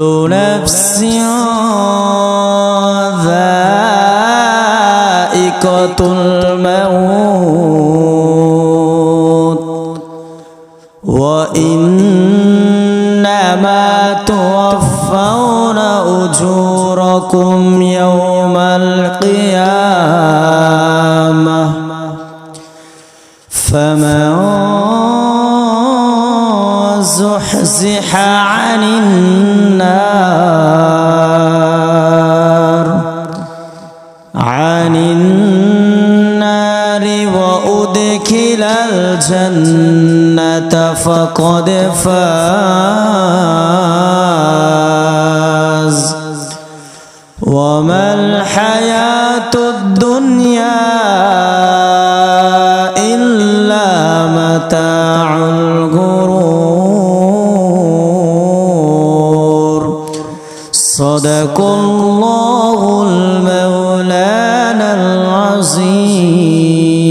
كل نفس ذائقة الموت. وإنما توفون أجوركم يوم القيامة. فمن زحزح عن النار. عن النار وأدخل الجنة فقد فاز. وما الحياة الدنيا إلا متاع. صدق الله المولانا العظيم.